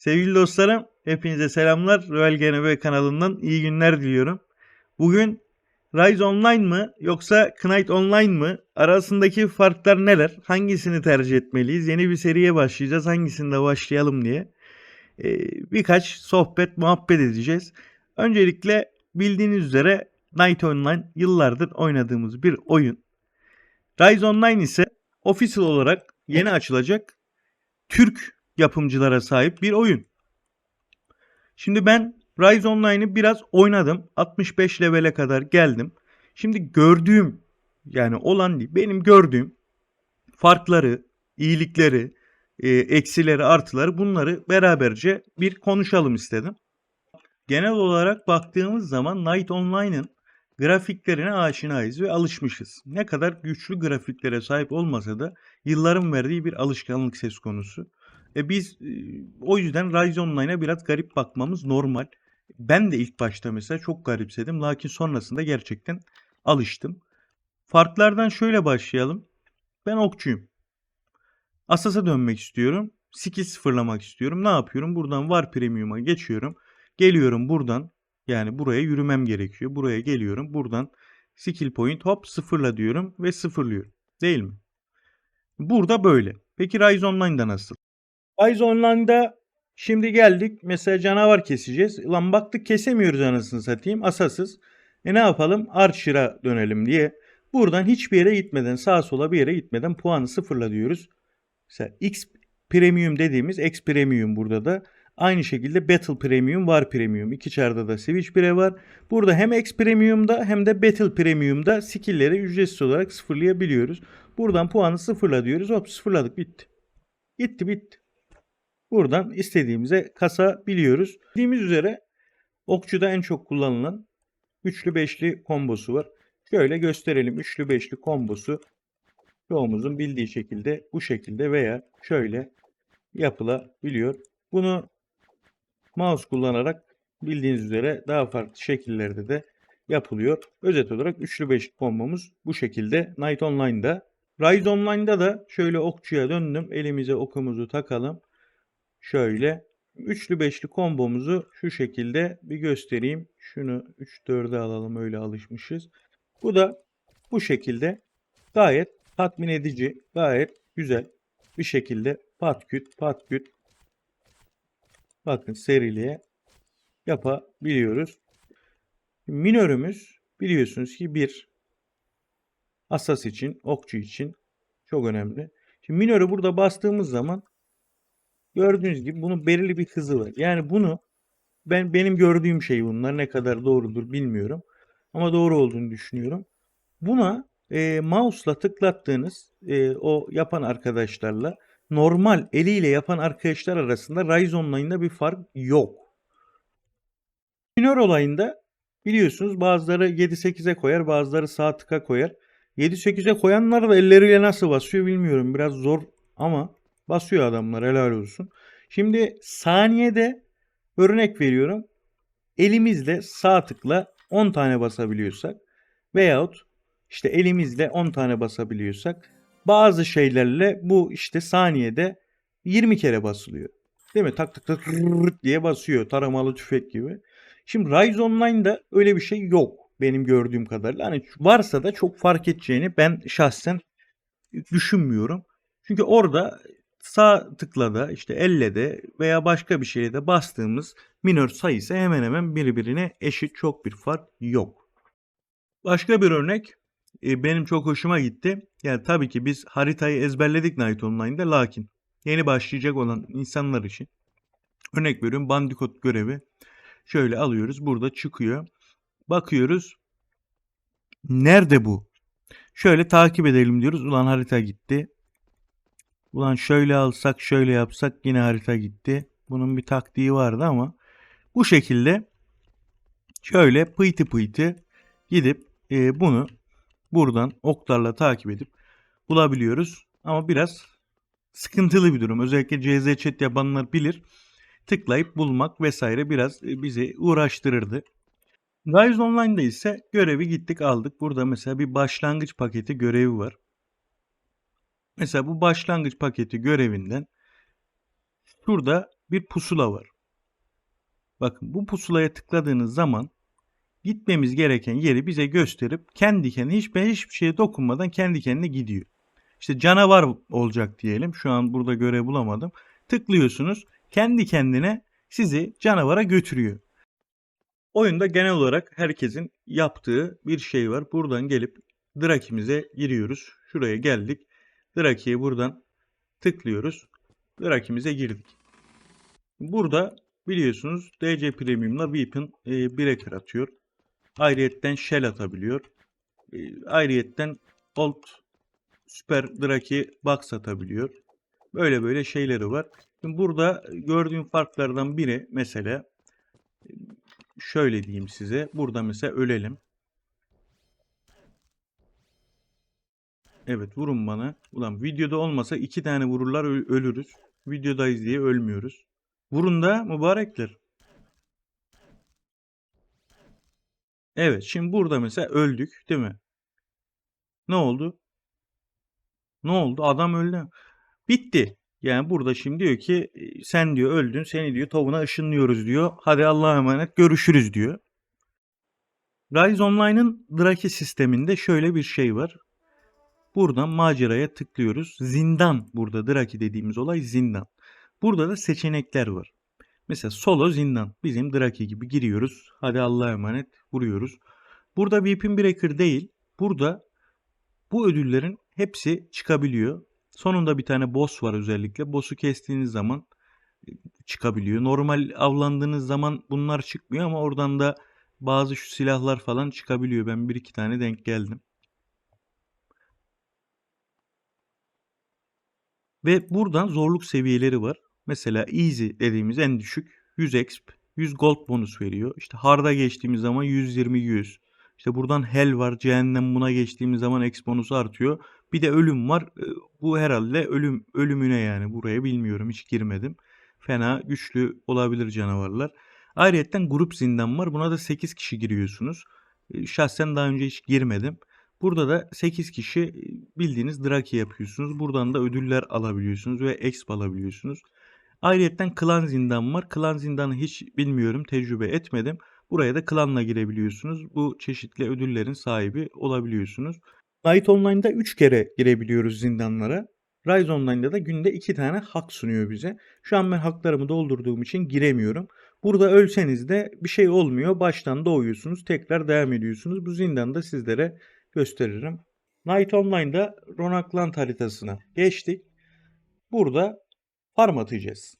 Sevgili dostlarım, hepinize selamlar. Royal GNB kanalından iyi günler diliyorum. Bugün Rise Online mı yoksa Knight Online mı? Arasındaki farklar neler? Hangisini tercih etmeliyiz? Yeni bir seriye başlayacağız. Hangisinde başlayalım diye. Ee, birkaç sohbet, muhabbet edeceğiz. Öncelikle bildiğiniz üzere Knight Online yıllardır oynadığımız bir oyun. Rise Online ise official olarak yeni açılacak Türk yapımcılara sahip bir oyun. Şimdi ben Rise Online'ı biraz oynadım. 65 levele kadar geldim. Şimdi gördüğüm yani olan değil benim gördüğüm farkları, iyilikleri, e, eksileri, artıları bunları beraberce bir konuşalım istedim. Genel olarak baktığımız zaman Night Online'ın grafiklerine aşinayız ve alışmışız. Ne kadar güçlü grafiklere sahip olmasa da yılların verdiği bir alışkanlık söz konusu. E biz e, o yüzden Rise Online'a biraz garip bakmamız normal. Ben de ilk başta mesela çok garipsedim. Lakin sonrasında gerçekten alıştım. Farklardan şöyle başlayalım. Ben okçuyum. Asas'a dönmek istiyorum. Skill sıfırlamak istiyorum. Ne yapıyorum? Buradan var premium'a geçiyorum. Geliyorum buradan. Yani buraya yürümem gerekiyor. Buraya geliyorum. Buradan skill point hop sıfırla diyorum ve sıfırlıyorum. Değil mi? Burada böyle. Peki Rise Online'da nasıl? Rise Online'da şimdi geldik. Mesela canavar keseceğiz. Lan baktık kesemiyoruz anasını satayım. Asasız. E ne yapalım? Archer'a dönelim diye. Buradan hiçbir yere gitmeden sağa sola bir yere gitmeden puanı sıfırla diyoruz. Mesela X Premium dediğimiz X Premium burada da. Aynı şekilde Battle Premium var Premium. İki çarda da Switch 1'e var. Burada hem X Premium'da hem de Battle Premium'da skill'leri ücretsiz olarak sıfırlayabiliyoruz. Buradan puanı sıfırla diyoruz. Hop sıfırladık bitti. Gitti bitti. Buradan istediğimize kasa biliyoruz. Bildiğimiz üzere okçuda en çok kullanılan üçlü beşli kombosu var. Şöyle gösterelim. Üçlü beşli kombosu çoğumuzun bildiği şekilde bu şekilde veya şöyle yapılabiliyor. Bunu mouse kullanarak bildiğiniz üzere daha farklı şekillerde de yapılıyor. Özet olarak üçlü beşli kombomuz bu şekilde Night Online'da. Rise Online'da da şöyle okçuya döndüm. Elimize okumuzu takalım. Şöyle üçlü beşli kombomuzu şu şekilde bir göstereyim. Şunu 3-4'e alalım öyle alışmışız. Bu da bu şekilde gayet tatmin edici, gayet güzel bir şekilde patküt patküt bakın seriliğe yapabiliyoruz. Minörümüz biliyorsunuz ki bir asas için, okçu için çok önemli. Şimdi minörü burada bastığımız zaman Gördüğünüz gibi bunun belirli bir hızı var. Yani bunu ben benim gördüğüm şey bunlar ne kadar doğrudur bilmiyorum. Ama doğru olduğunu düşünüyorum. Buna e, mouse'la tıklattığınız e, o yapan arkadaşlarla normal eliyle yapan arkadaşlar arasında Rise Online'da bir fark yok. Minör olayında biliyorsunuz bazıları 7-8'e koyar bazıları sağ tıka koyar. 7-8'e koyanlar da elleriyle nasıl basıyor bilmiyorum. Biraz zor ama Basıyor adamlar helal olsun. Şimdi saniyede örnek veriyorum. Elimizle sağ tıkla 10 tane basabiliyorsak veyahut işte elimizle 10 tane basabiliyorsak bazı şeylerle bu işte saniyede 20 kere basılıyor. Değil mi? Tak tak tak diye basıyor taramalı tüfek gibi. Şimdi Rise Online'da öyle bir şey yok benim gördüğüm kadarıyla. Hani varsa da çok fark edeceğini ben şahsen düşünmüyorum. Çünkü orada sağ tıkla da işte elle de veya başka bir şeyle de bastığımız minör sayısı hemen hemen birbirine eşit çok bir fark yok. Başka bir örnek e, benim çok hoşuma gitti. Yani tabii ki biz haritayı ezberledik Night Online'da lakin yeni başlayacak olan insanlar için örnek veriyorum Bandicoot görevi şöyle alıyoruz burada çıkıyor. Bakıyoruz nerede bu? Şöyle takip edelim diyoruz. Ulan harita gitti. Ulan şöyle alsak şöyle yapsak yine harita gitti. Bunun bir taktiği vardı ama bu şekilde şöyle pıyti pıyti gidip e, bunu buradan oklarla takip edip bulabiliyoruz. Ama biraz sıkıntılı bir durum. Özellikle CZ chat yapanlar bilir. Tıklayıp bulmak vesaire biraz e, bizi uğraştırırdı. Rise Online'da ise görevi gittik aldık. Burada mesela bir başlangıç paketi görevi var. Mesela bu başlangıç paketi görevinden şurada bir pusula var. Bakın bu pusulaya tıkladığınız zaman gitmemiz gereken yeri bize gösterip kendi kendine hiç ben hiçbir şeye dokunmadan kendi kendine gidiyor. İşte canavar olacak diyelim. Şu an burada görev bulamadım. Tıklıyorsunuz. Kendi kendine sizi canavara götürüyor. Oyunda genel olarak herkesin yaptığı bir şey var. Buradan gelip Draki'mize giriyoruz. Şuraya geldik. Draki'ye buradan tıklıyoruz. Draki'mize girdik. Burada biliyorsunuz DC Premium'la Weapon e, breaker atıyor. Ayrıyetten shell atabiliyor. E, ayrıyetten Gold Süper Draki box atabiliyor. Böyle böyle şeyleri var. Şimdi burada gördüğüm farklardan biri mesela şöyle diyeyim size. Burada mesela ölelim. Evet vurun bana. Ulan videoda olmasa iki tane vururlar ölürüz. Videodayız diye ölmüyoruz. Vurun da mübarekler. Evet şimdi burada mesela öldük değil mi? Ne oldu? Ne oldu? Adam öldü. Bitti. Yani burada şimdi diyor ki e, sen diyor öldün seni diyor tavuğuna ışınlıyoruz diyor. Hadi Allah'a emanet görüşürüz diyor. Rise Online'ın Draki sisteminde şöyle bir şey var. Buradan maceraya tıklıyoruz. Zindan burada Draki dediğimiz olay zindan. Burada da seçenekler var. Mesela solo zindan. Bizim Draki gibi giriyoruz. Hadi Allah'a emanet vuruyoruz. Burada Weapon Breaker değil. Burada bu ödüllerin hepsi çıkabiliyor. Sonunda bir tane boss var özellikle. Boss'u kestiğiniz zaman e, çıkabiliyor. Normal avlandığınız zaman bunlar çıkmıyor ama oradan da bazı şu silahlar falan çıkabiliyor. Ben bir iki tane denk geldim. Ve buradan zorluk seviyeleri var. Mesela easy dediğimiz en düşük 100 exp, 100 gold bonus veriyor. İşte hard'a geçtiğimiz zaman 120 100. İşte buradan hell var, cehennem buna geçtiğimiz zaman exp bonusu artıyor. Bir de ölüm var. Ee, Bu herhalde ölüm ölümüne yani buraya bilmiyorum hiç girmedim. Fena güçlü olabilir canavarlar. Ayrıyeten grup zindan var. Buna da 8 kişi giriyorsunuz. Ee, Şahsen daha önce hiç girmedim. Burada da 8 kişi e, bildiğiniz Draki yapıyorsunuz. Buradan da ödüller alabiliyorsunuz ve exp alabiliyorsunuz. Ayrıyeten klan zindan var. Klan zindanı hiç bilmiyorum, tecrübe etmedim. Buraya da klanla girebiliyorsunuz. Bu çeşitli ödüllerin sahibi olabiliyorsunuz. Night Online'da 3 kere girebiliyoruz zindanlara. Rise Online'da da günde 2 tane hak sunuyor bize. Şu an ben haklarımı doldurduğum için giremiyorum. Burada ölseniz de bir şey olmuyor. Baştan doğuyorsunuz. Tekrar devam ediyorsunuz. Bu zindanı da sizlere gösteririm. Night Online'da Ronaklant haritasına geçtik. Burada farm atacağız.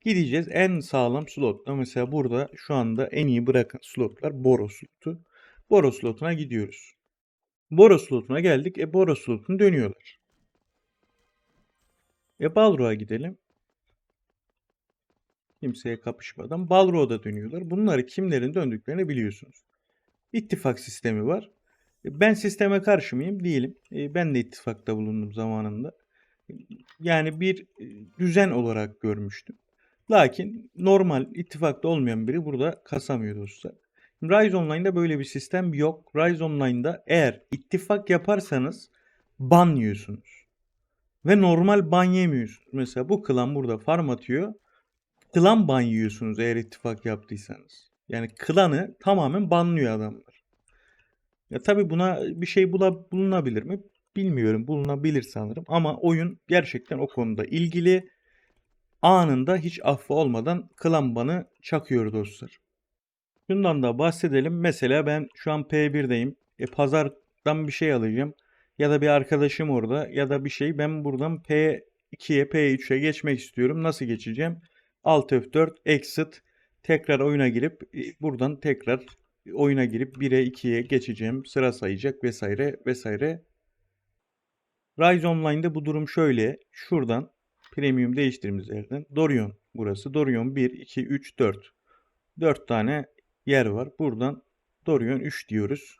Gideceğiz en sağlam slotta. Mesela burada şu anda en iyi bırakan slotlar Boro slotu. Boro slotuna gidiyoruz. Boro slotuna geldik. E Boro slotunu dönüyorlar. E Balro'a gidelim. Kimseye kapışmadan Balro'a da dönüyorlar. Bunları kimlerin döndüklerini biliyorsunuz. İttifak sistemi var. Ben sisteme karşı mıyım? Değilim. E, Ben de ittifakta bulundum zamanında. Yani bir e, düzen olarak görmüştüm. Lakin normal ittifakta olmayan biri burada kasamıyor dostlar. Rise Online'da böyle bir sistem yok. Rise Online'da eğer ittifak yaparsanız ban yiyorsunuz. Ve normal ban yemiyorsunuz. Mesela bu klan burada farm atıyor. Klan ban yiyorsunuz eğer ittifak yaptıysanız. Yani klanı tamamen banlıyor adamlar. Ya tabii buna bir şey bula, bulunabilir mi? Bilmiyorum. Bulunabilir sanırım. Ama oyun gerçekten o konuda ilgili. Anında hiç affı olmadan klan banı çakıyor dostlar. Şundan da bahsedelim. Mesela ben şu an P1'deyim. E, pazardan bir şey alacağım. Ya da bir arkadaşım orada ya da bir şey. Ben buradan P2'ye P3'e geçmek istiyorum. Nasıl geçeceğim? Alt F4 exit tekrar oyuna girip e, buradan tekrar oyuna girip 1'e 2'ye geçeceğim. Sıra sayacak vesaire vesaire. Rise Online'da bu durum şöyle. Şuradan premium değiştirdiğimiz yerden Dorion burası. Dorion 1, 2, 3, 4. 4 tane yer var. Buradan Dorion 3 diyoruz.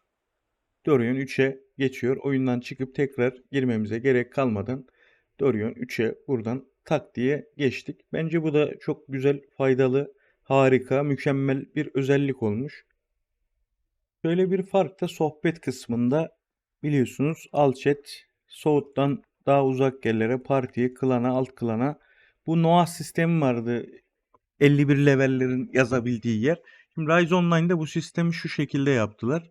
Dorion 3'e geçiyor. Oyundan çıkıp tekrar girmemize gerek kalmadan Dorion 3'e buradan tak diye geçtik. Bence bu da çok güzel, faydalı, harika, mükemmel bir özellik olmuş. Şöyle bir fark da sohbet kısmında biliyorsunuz chat Soğut'tan daha uzak yerlere, partiye, klana, alt klana bu Noah sistemi vardı. 51 levellerin yazabildiği yer. Şimdi Rise Online'da bu sistemi şu şekilde yaptılar.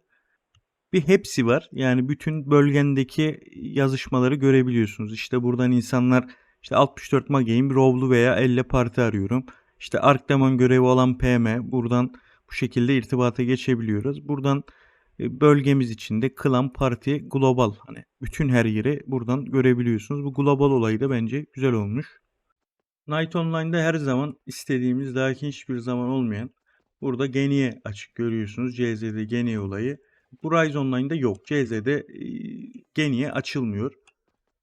Bir hepsi var. Yani bütün bölgendeki yazışmaları görebiliyorsunuz. İşte buradan insanlar işte 64 Magame, Rowlu veya Elle Parti arıyorum. İşte Arkdaman görevi olan PM. Buradan bu şekilde irtibata geçebiliyoruz. Buradan e, bölgemiz içinde klan, parti, global hani bütün her yeri buradan görebiliyorsunuz. Bu global olayı da bence güzel olmuş. Night Online'da her zaman istediğimiz dahaki hiçbir zaman olmayan burada geniye açık görüyorsunuz. CZ'de geniye olayı. Bu Rise Online'da yok. CZ'de e, geniye açılmıyor.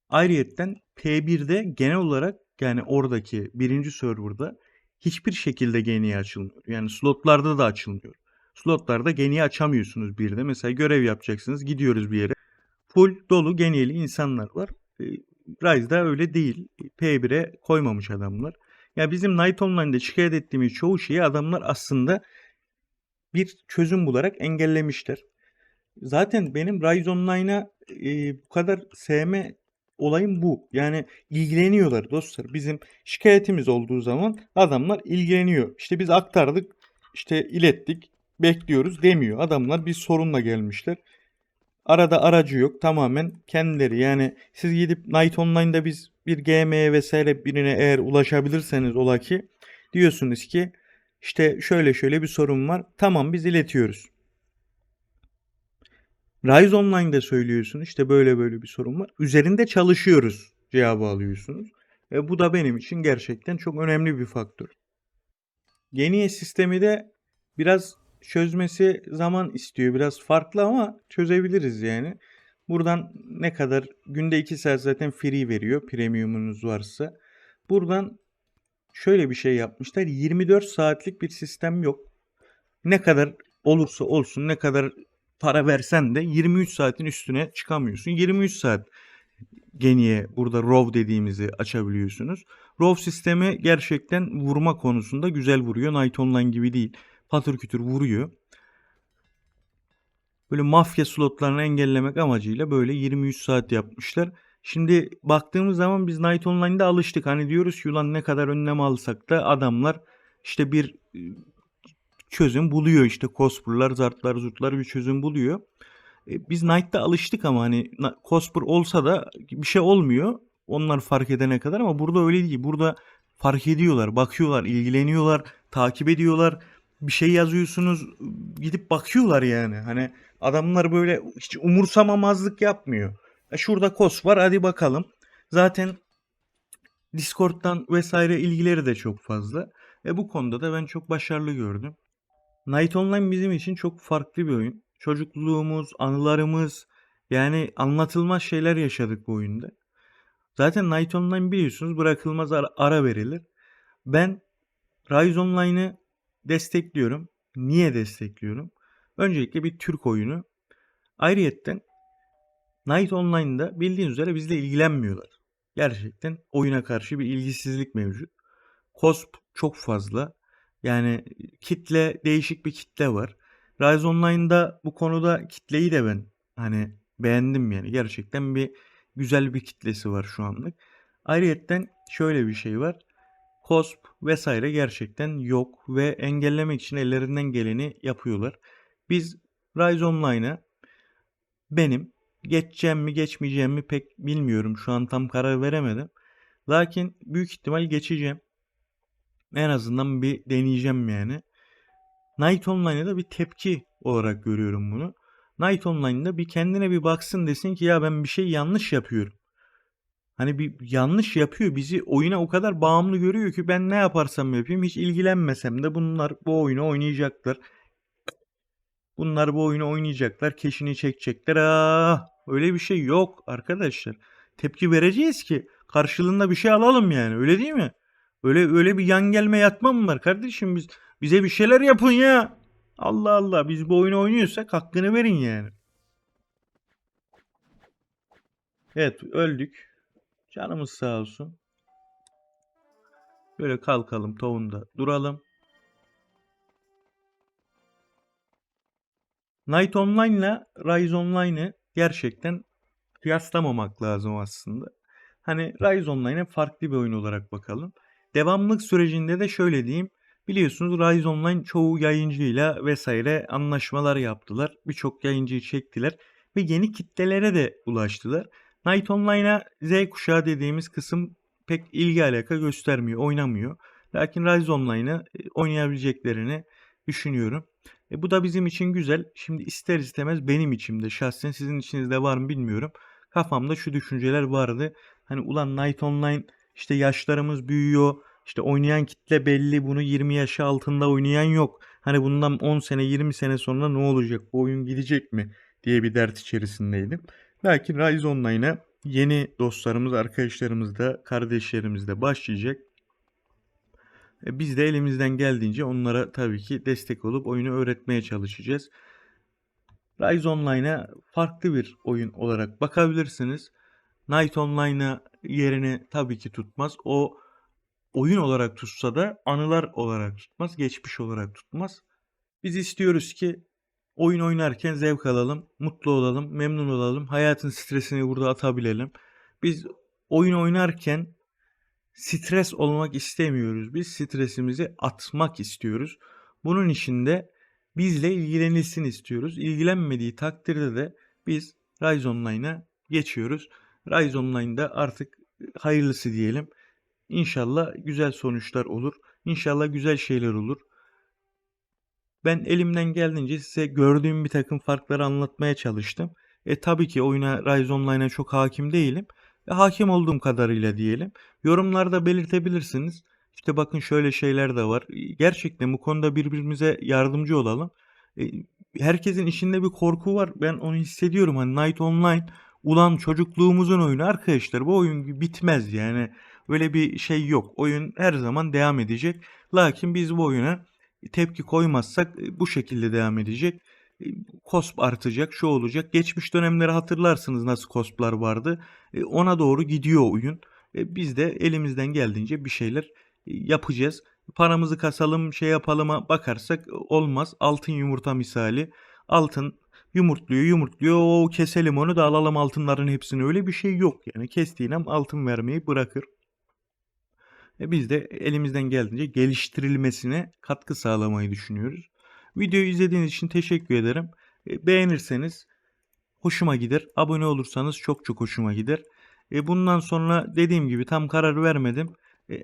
Ayrıyetten P1'de genel olarak yani oradaki birinci serverda hiçbir şekilde geniye açılmıyor. Yani slotlarda da açılmıyor. Slotlarda geniye açamıyorsunuz bir de. Mesela görev yapacaksınız. Gidiyoruz bir yere. Full dolu geniyeli insanlar var. E, Rise'da öyle değil. P1'e koymamış adamlar. Ya bizim Night Online'da şikayet ettiğimiz çoğu şeyi adamlar aslında bir çözüm bularak engellemişler. Zaten benim Rise Online'a e, bu kadar sevme olayım bu. Yani ilgileniyorlar dostlar. Bizim şikayetimiz olduğu zaman adamlar ilgileniyor. İşte biz aktardık, işte ilettik, bekliyoruz demiyor. Adamlar bir sorunla gelmişler. Arada aracı yok. Tamamen kendileri. Yani siz gidip Night Online'da biz bir GM'ye vesaire birine eğer ulaşabilirseniz ola ki diyorsunuz ki işte şöyle şöyle bir sorun var. Tamam biz iletiyoruz. Rise Online'da söylüyorsun işte böyle böyle bir sorun var. Üzerinde çalışıyoruz cevabı alıyorsunuz. Ve bu da benim için gerçekten çok önemli bir faktör. Geniye sistemi de biraz çözmesi zaman istiyor. Biraz farklı ama çözebiliriz yani. Buradan ne kadar günde 2 saat zaten free veriyor premiumunuz varsa. Buradan şöyle bir şey yapmışlar. 24 saatlik bir sistem yok. Ne kadar olursa olsun ne kadar para versen de 23 saatin üstüne çıkamıyorsun. 23 saat geniye burada RAW dediğimizi açabiliyorsunuz. RAW sistemi gerçekten vurma konusunda güzel vuruyor. Night Online gibi değil. Patır kütür vuruyor. Böyle mafya slotlarını engellemek amacıyla böyle 23 saat yapmışlar. Şimdi baktığımız zaman biz Night Online'da alıştık. Hani diyoruz ki ulan ne kadar önlem alsak da adamlar işte bir çözüm buluyor işte Cospur'lar, Zartlar, Zurtlar bir çözüm buluyor. E, biz Knight'ta alıştık ama hani Cospur olsa da bir şey olmuyor. Onlar fark edene kadar ama burada öyle değil. Burada fark ediyorlar, bakıyorlar, ilgileniyorlar, takip ediyorlar. Bir şey yazıyorsunuz, gidip bakıyorlar yani. Hani adamlar böyle hiç umursamamazlık yapmıyor. E şurada kos var hadi bakalım. Zaten Discord'dan vesaire ilgileri de çok fazla. Ve bu konuda da ben çok başarılı gördüm. Night Online bizim için çok farklı bir oyun. Çocukluğumuz, anılarımız yani anlatılmaz şeyler yaşadık bu oyunda. Zaten Night Online biliyorsunuz bırakılmaz ara, verilir. Ben Rise Online'ı destekliyorum. Niye destekliyorum? Öncelikle bir Türk oyunu. Ayrıyetten Night Online'da bildiğiniz üzere bizle ilgilenmiyorlar. Gerçekten oyuna karşı bir ilgisizlik mevcut. Cosp çok fazla. Yani kitle değişik bir kitle var. Rise Online'da bu konuda kitleyi de ben hani beğendim yani. Gerçekten bir güzel bir kitlesi var şu anlık. Ayrıyetten şöyle bir şey var. Cosp vesaire gerçekten yok ve engellemek için ellerinden geleni yapıyorlar. Biz Rise Online'a benim geçeceğim mi geçmeyeceğim mi pek bilmiyorum. Şu an tam karar veremedim. Lakin büyük ihtimal geçeceğim. En azından bir deneyeceğim yani. Night Online'a da bir tepki olarak görüyorum bunu. Night Online'da bir kendine bir baksın desin ki ya ben bir şey yanlış yapıyorum. Hani bir yanlış yapıyor bizi oyuna o kadar bağımlı görüyor ki ben ne yaparsam yapayım hiç ilgilenmesem de bunlar bu oyunu oynayacaklar. Bunlar bu oyunu oynayacaklar, keşini çekecekler. Aa, öyle bir şey yok arkadaşlar. Tepki vereceğiz ki karşılığında bir şey alalım yani. Öyle değil mi? Öyle öyle bir yan gelme yatma mı var kardeşim biz bize bir şeyler yapın ya. Allah Allah biz bu oyunu oynuyorsak hakkını verin yani. Evet öldük. Canımız sağ olsun. Böyle kalkalım tohumda duralım. Night Online ile Rise Online'ı gerçekten kıyaslamamak lazım aslında. Hani Rise Online'e farklı bir oyun olarak bakalım. Devamlık sürecinde de şöyle diyeyim. Biliyorsunuz Rise Online çoğu yayıncıyla vesaire anlaşmalar yaptılar. Birçok yayıncıyı çektiler ve yeni kitlelere de ulaştılar. Night Online'a Z kuşağı dediğimiz kısım pek ilgi alaka göstermiyor, oynamıyor. Lakin Rise Online'ı e, oynayabileceklerini düşünüyorum. E, bu da bizim için güzel. Şimdi ister istemez benim içimde şahsen sizin içinizde var mı bilmiyorum. Kafamda şu düşünceler vardı. Hani ulan Night Online işte yaşlarımız büyüyor. İşte oynayan kitle belli. Bunu 20 yaşı altında oynayan yok. Hani bundan 10 sene 20 sene sonra ne olacak? Bu oyun gidecek mi? diye bir dert içerisindeydim. Lakin Rise Online'a yeni dostlarımız, arkadaşlarımız da, kardeşlerimiz de başlayacak. E, Biz de elimizden geldiğince onlara tabii ki destek olup oyunu öğretmeye çalışacağız. Rise Online'a farklı bir oyun olarak bakabilirsiniz. Night Online'a yerini tabii ki tutmaz. O oyun olarak tutsa da anılar olarak tutmaz, geçmiş olarak tutmaz. Biz istiyoruz ki oyun oynarken zevk alalım, mutlu olalım, memnun olalım, hayatın stresini burada atabilelim. Biz oyun oynarken stres olmak istemiyoruz. Biz stresimizi atmak istiyoruz. Bunun için de bizle ilgilenilsin istiyoruz. İlgilenmediği takdirde de biz Rise Online'a geçiyoruz. Rise Online'da artık hayırlısı diyelim. İnşallah güzel sonuçlar olur. İnşallah güzel şeyler olur. Ben elimden geldiğince size gördüğüm bir takım farkları anlatmaya çalıştım. E tabii ki oyuna Rise Online'a çok hakim değilim. E, hakim olduğum kadarıyla diyelim. Yorumlarda belirtebilirsiniz. İşte bakın şöyle şeyler de var. E, Gerçekten bu konuda birbirimize yardımcı olalım. E, herkesin içinde bir korku var. Ben onu hissediyorum. Hani Night Online ulan çocukluğumuzun oyunu arkadaşlar. Bu oyun bitmez yani. Öyle bir şey yok. Oyun her zaman devam edecek. Lakin biz bu oyuna tepki koymazsak e, bu şekilde devam edecek. E, Kosp artacak, şu olacak. Geçmiş dönemleri hatırlarsınız nasıl kosplar vardı. E, Ona doğru gidiyor oyun. E, Biz de elimizden geldiğince bir şeyler e, yapacağız. Paramızı kasalım, şey yapalım'a bakarsak e, olmaz. Altın yumurta misali. Altın yumurtluyor, yumurtluyor. O keselim onu da alalım altınların hepsini. Öyle bir şey yok yani. Kestiğine altın vermeyi bırakır. E biz de elimizden geldiğince geliştirilmesine katkı sağlamayı düşünüyoruz. Videoyu izlediğiniz için teşekkür ederim. E, Beğenirseniz hoşuma gider. Abone olursanız çok çok hoşuma gider. E, bundan sonra dediğim gibi tam karar vermedim.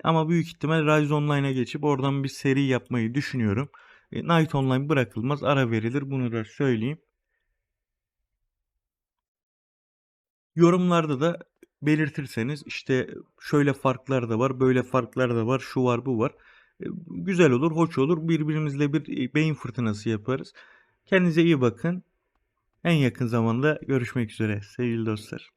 Ama büyük ihtimal Rise Online'a geçip oradan bir seri yapmayı düşünüyorum. E, Night Online bırakılmaz ara verilir bunu da söyleyeyim. Yorumlarda da belirtirseniz işte şöyle farklar da var, böyle farklar da var, şu var, bu var. E, Güzel olur, hoş olur. Birbirimizle bir e, beyin fırtınası yaparız. Kendinize iyi bakın. En yakın zamanda görüşmek üzere sevgili dostlar.